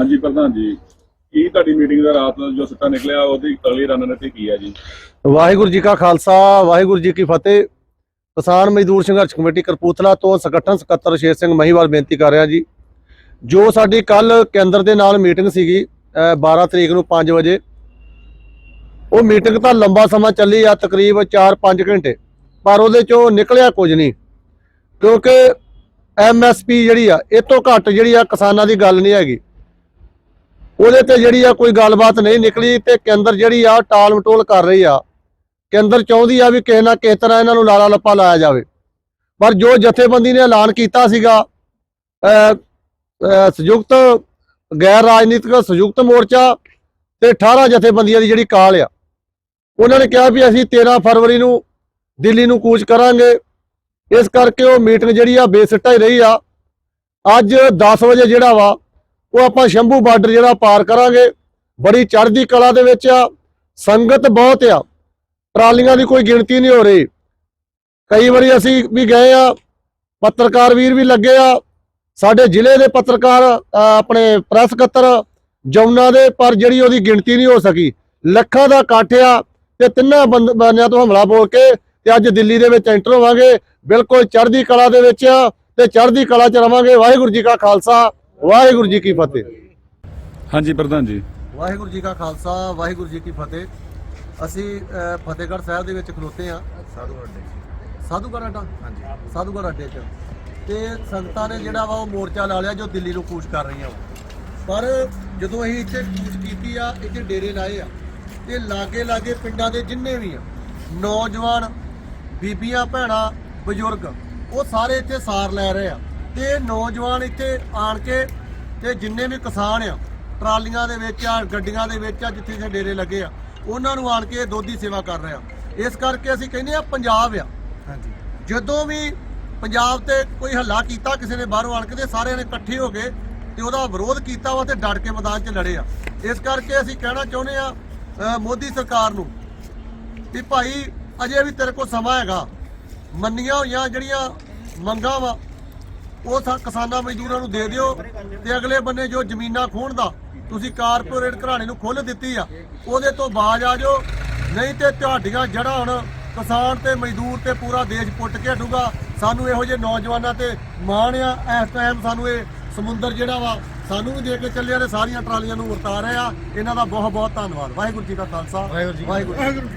ਹਾਂਜੀ, ਪ੍ਰਧਾਨ ਜੀ। ਕੀ ਤੁਹਾਡੀ ਮੀਟਿੰਗ ਦਾ ਰਾਤ ਜੋ ਸਿੱਟਾ ਨਿਕਲਿਆ, ਉਹਦੀ ਅਗਲੀ ਰਣਨੀਤੀ ਕੀ ਹੈ ਜੀ? ਵਾਹਿਗੁਰੂ ਜੀ ਕਾ ਖਾਲਸਾ, ਵਾਹਿਗੁਰੂ ਜੀ ਕੀ ਫਤਿਹ। ਕਿਸਾਨ ਮਜ਼ਦੂਰ ਸੰਘਰਸ਼ ਕਮੇਟੀ ਕਰਪੂਥਲਾ ਤੋਂ ਸੰਗਠਨ ਸਕੱਤਰ ਸ਼ੇਰ ਸਿੰਘ ਮਹੀਵਾਲ ਬੇਨਤੀ ਕਰ ਰਿਹਾ ਜੀ। ਜੋ ਸਾਡੀ ਕੱਲ ਕੇਂਦਰ ਦੇ ਨਾਲ ਮੀਟਿੰਗ ਸੀਗੀ ਅਹ 12 ਤਰੀਕ ਨੂੰ 5 ਵਜੇ, ਉਹ ਮੀਟਿੰਗ ਤਾਂ ਲੰਬਾ ਸਮਾਂ ਚੱਲੀ ਆ, ਤਕਰੀਬ 4-5 ਘੰਟੇ। ਪਰ ਉਹਦੇ ਚੋਂ ਨਿਕਲਿਆ ਕੁਝ ਨਹੀਂ, ਕਿਉਂਕਿ ਐਮਐਸਪੀ ਜਿਹੜੀ ਆ, ਇਹ ਤੋਂ ਘੱਟ ਜਿਹੜੀ ਆ ਕਿਸਾਨਾਂ ਦੀ ਗੱਲ ਨਹੀਂ ਹੈਗੀ। ਉਹਦੇ ਤੇ ਜਿਹੜੀ ਆ ਕੋਈ ਗੱਲਬਾਤ ਨਹੀਂ ਨਿਕਲੀ ਤੇ ਕੇਂਦਰ ਜਿਹੜੀ ਆ ਟਾਲ ਮਟੋਲ ਕਰ ਰਹੀ ਆ। ਕੇਂਦਰ ਚਾਹੁੰਦੀ ਆ ਵੀ ਕਿਸੇ ਨਾ ਕਿਸੇ ਤਰ੍ਹਾਂ ਇਹਨਾਂ ਨੂੰ ਲਾਲਾ ਲੱਪਾ ਲਾਇਆ ਜਾਵੇ। ਪਰ ਜੋ ਜਥੇਬੰਦੀ ਨੇ ਐਲਾਨ ਕੀਤਾ ਸੀਗਾ ਸੰਯੁਕਤ, ਗੈਰ ਰਾਜਨੀਤਿਕ ਸੰਯੁਕਤ ਮੋਰਚਾ ਤੇ 18 ਜਥੇਬੰਦੀਆਂ ਦੀ ਜਿਹੜੀ ਕਾਲ ਆ, ਉਹਨਾਂ ਨੇ ਕਿਹਾ ਵੀ ਅਸੀਂ 13 ਫਰਵਰੀ ਨੂੰ ਦਿੱਲੀ ਨੂੰ ਕੂਚ ਕਰਾਂਗੇ। ਇਸ ਕਰਕੇ ਉਹ ਮੀਟਿੰਗ ਜਿਹੜੀ ਆ ਬੇਸਿੱਟਾ ਹੀ ਰਹੀ ਆ। ਅੱਜ 10 ਵਜੇ ਜਿਹੜਾ ਵਾ ਉਹ ਆਪਾਂ ਸ਼ੰਭੂ ਬਾਰਡਰ ਜਿਹੜਾ ਪਾਰ ਕਰਾਂਗੇ, ਬੜੀ ਚੜ੍ਹਦੀ ਕਲਾ ਦੇ ਵਿੱਚ ਆ, ਸੰਗਤ ਬਹੁਤ ਆ, ਟਰਾਲੀਆਂ ਦੀ ਕੋਈ ਗਿਣਤੀ ਨਹੀਂ ਹੋ ਰਹੀ। ਕਈ ਵਾਰੀ ਅਸੀਂ ਵੀ ਗਏ ਆ, ਪੱਤਰਕਾਰ ਵੀਰ ਵੀ ਲੱਗੇ ਆ, ਸਾਡੇ ਜ਼ਿਲ੍ਹੇ ਦੇ ਪੱਤਰਕਾਰ ਆਪਣੇ ਪ੍ਰੈਸ ਸਕੱਤਰ ਜਮਨਾ ਦੇ, ਪਰ ਜਿਹੜੀ ਉਹਦੀ ਗਿਣਤੀ ਨਹੀਂ ਹੋ ਸਕੀ। ਲੱਖਾਂ ਦਾ ਇਕੱਠ ਆ ਤੇ ਤਿੰਨਾਂ ਬੰਦ- ਬੰਦਿਆਂ ਤੋਂ ਹਮਲਾ ਬੋਲ ਕੇ ਤੇ ਅੱਜ ਦਿੱਲੀ ਦੇ ਵਿੱਚ ਐਂਟਰ ਹੋਵਾਂਗੇ। ਬਿਲਕੁਲ ਚੜ੍ਹਦੀ ਕਲਾ ਦੇ ਵਿੱਚ ਆ ਤੇ ਚੜ੍ਹਦੀ ਕਲਾ ਚ ਰਵਾਂਗੇ। ਵਾਹਿਗੁਰੂ ਜੀ ਕਾ ਖਾਲਸਾ। ਵਾਹਿਗੁਰੂ ਜੀ ਕੀ ਫਤਿਹ। ਹਾਂਜੀ ਪ੍ਰਧਾਨ ਜੀ। ਵਾਹਿਗੁਰੂ ਜੀ ਕਾ ਖਾਲਸਾ ਵਾਹਿਗੁਰੂ ਜੀ ਕੀ ਫਤਿਹ। ਅਸੀਂ ਫਤਿਹਗੜ੍ਹ ਸਾਹਿਬ ਦੇ ਵਿੱਚ ਖਲੋਤੇ ਆ ਸਾਧੂਗੜ੍ਹ ਅੱਡੇ ਸਾਧੂਗੜ੍ਹ ਅੱਡਾ? ਹਾਂਜੀ। ਸਾਧੂਗੜ੍ਹ ਅੱਡੇ 'ਚ। ਤੇ ਸੰਗਤਾਂ ਨੇ ਜਿਹੜਾ ਵਾ ਉਹ ਮੋਰਚਾ ਲਾ ਲਿਆ ਜੋ ਦਿੱਲੀ ਨੂੰ ਕੂਚ ਕਰ ਰਹੀਆਂ ਵਾ। ਪਰ ਜਦੋਂ ਅਸੀਂ ਇੱਥੇ ਕੂਚ ਕੀਤੀ ਆ ਇੱਥੇ ਡੇਰੇ ਲਾਏ ਆ ਤੇ ਲਾਗੇ ਲਾਗੇ ਪਿੰਡਾਂ ਦੇ ਜਿੰਨੇ ਵੀ ਆ ਨੌਜਵਾਨ ਬੀਬੀਆਂ ਭੈਣਾਂ ਬਜ਼ੁਰਗ ਉਹ ਸਾਰੇ ਇੱਥੇ ਸਾਰ ਲੈ ਰਹੇ ਆ। ਤੇ ਨੌਜਵਾਨ ਇੱਥੇ ਆਣ ਕੇ ਤੇ ਜਿੰਨੇ ਵੀ ਕਿਸਾਨ ਆ ਟਰਾਲੀਆਂ ਦੇ ਵਿੱਚ ਆ ਗੱਡੀਆਂ ਦੇ ਵਿੱਚ ਆ ਜਿੱਥੇ ਜਿੱਥੇ ਡੇਰੇ ਲੱਗੇ ਆ ਉਹਨਾਂ ਨੂੰ ਆਣ ਕੇ ਦੁੱਧ ਦੀ ਸੇਵਾ ਕਰ ਰਹੇ ਆ। ਇਸ ਕਰਕੇ ਅਸੀਂ ਕਹਿੰਦੇ ਆ ਪੰਜਾਬ ਆ। ਹਾਂਜੀ। ਜਦੋਂ ਵੀ ਪੰਜਾਬ ਤੇ ਕੋਈ ਹੱਲਾ ਕੀਤਾ ਕਿਸੇ ਨੇ ਬਾਹਰੋਂ ਆਣ ਕੇ ਤੇ ਸਾਰਿਆਂ ਨੇ ਇਕੱਠੇ ਹੋ ਕੇ ਤੇ ਉਹਦਾ ਵਿਰੋਧ ਕੀਤਾ ਵਾ ਤੇ ਡਟ ਕੇ ਮੈਦਾਨ 'ਚ ਲੜੇ ਆ। ਇਸ ਕਰਕੇ ਅਸੀਂ ਕਹਿਣਾ ਚਾਹੁੰਦੇ ਆ ਮੋਦੀ ਸਰਕਾਰ ਨੂੰ ਵੀ ਭਾਈ ਅਜੇ ਵੀ ਤੇਰੇ ਕੋਲ ਸਮਾਂ ਹੈਗਾ। ਮੰਨੀਆਂ ਹੋਈਆਂ ਜਿਹੜੀਆਂ ਮੰਗਾਂ ਵਾ ਉਹ ਸਾ ਕਿਸਾਨਾਂ ਮਜ਼ਦੂਰਾਂ ਨੂੰ ਦੇ ਦਿਓ ਤੇ ਅਗਲੇ ਬੰਨੇ ਜੋ ਜ਼ਮੀਨਾਂ ਖੋਣ ਦਾ ਤੁਸੀਂ ਕਾਰਪੋਰੇਟ ਘਰਾਣੇ ਨੂੰ ਖੁੱਲ੍ਹ ਦਿੱਤੀ ਆ ਉਹਦੇ ਤੋਂ ਬਾਜ ਆ ਜਾਓ। ਨਹੀਂ ਤੇ ਤੁਹਾਡੀਆਂ ਜੜ੍ਹਾਂ ਹੁਣ ਕਿਸਾਨ ਤੇ ਮਜ਼ਦੂਰ ਤੇ ਪੂਰਾ ਦੇਸ਼ ਪੁੱਟ ਕੇ ਹਟੂਗਾ। ਸਾਨੂੰ ਇਹੋ ਜਿਹੇ ਨੌਜਵਾਨਾਂ ਤੇ ਮਾਣ ਆ। ਇਸ ਟਾਈਮ ਸਾਨੂੰ ਇਹ ਸਮੁੰਦਰ ਜਿਹੜਾ ਵਾ ਸਾਨੂੰ ਵੀ ਦੇ ਕੇ ਚੱਲਿਆ ਤੇ ਸਾਰੀਆਂ ਟਰਾਲੀਆਂ ਨੂੰ ਵਰਤਾ ਰਹੇ ਆ ਇਹਨਾਂ ਦਾ ਬਹੁਤ ਬਹੁਤ ਧੰਨਵਾਦ। ਵਾਹਿਗੁਰੂ ਜੀ ਕਾ ਖਾਲਸਾ। ਵਾਹਿਗੁਰੂ ਜੀ ਵਾਹਿਗੁਰੂ